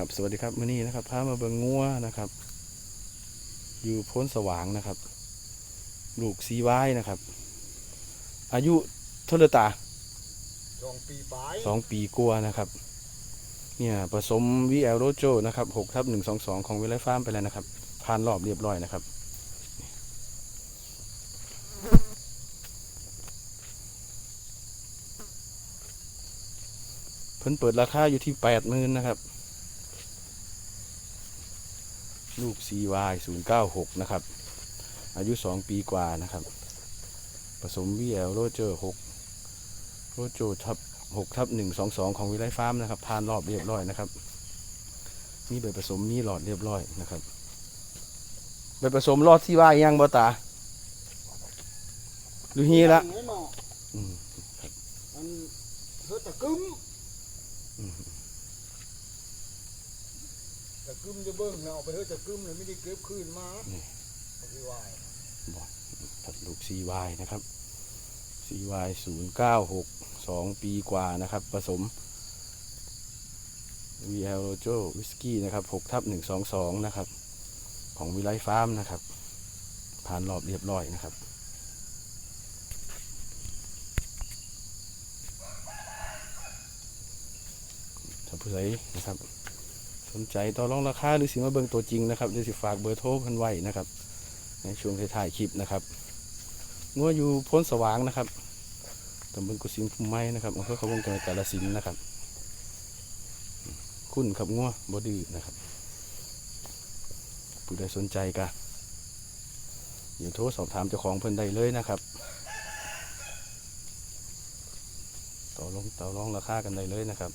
ครับ สวัสดีครับมื่อนี้นะครับพามาเบิงงัวนะครับ อยู่โพ้นสว่างนะครับ ลูกซีไว้นะครับ อายุเท่าไหรตาสองปีปลายสองปีกลัวานะครับ เนี่ยผสมวีเอลโรโจนะครับหกทับหนึ่งสองสองของวิไลฟาร์มไปแล้วนะครับผ่านรอบเรียบร้อยนะครับ เพิ่นเปิดราคาอยู่ที่แปดหมื่นนะครับ ลูก CY 096 นะครับ อายุ 2 ปีกว่านะครับ ผสม VL โรเจอร์6โรโจทับ6ทับ122 ของวิไลฟาร์มนะครับ ผ่านรอบเรียบร้อยนะครับ มีใบผสมมีหลอดเรียบร้อยนะครับใบผสมรอดที่ว่ายังบ่ตาดูฮีละอย่างนี้เนาะอืมมันเธอตะกึม อืม ตะ กึมจะเบิ้งนะเอาไปเธอตะกึมเลยไม่ได้เก็บคืนมาเอาไปไหวครับลูก CY นะครับ CY 096 2 ปีกว่านะครับ ผสม VL Rojo Whisky นะครับ6ทับ122 นะครับ ของวิไลฟาร์มนะครับ ผ่านรอบเรียบร้อยนะครับถ้าผู้ใดนะครับ สนใจต่อรองราคาหรือสิมาเบิ่งตัวจริงนะครับเดี๋ยวสิฝากเบอร์โทรเพิ่นไว้นะครับ ในช่วงท้ายๆคลิปนะครับงัวอยู่พ้นสว่างนะครับตำบลกุสิมพุ่มไม้นะครับอำเภอเขาวงจังหวัดกาฬสินธุ์นะครับ คุณครับงัวบอดื้อนะครับผู้ใดสนใจก็เดี๋ยวโทรสอบถามเจ้าของเพิ่นได้เลยนะครับ ต่อรองต่อรองราคากันได้เลยนะครับ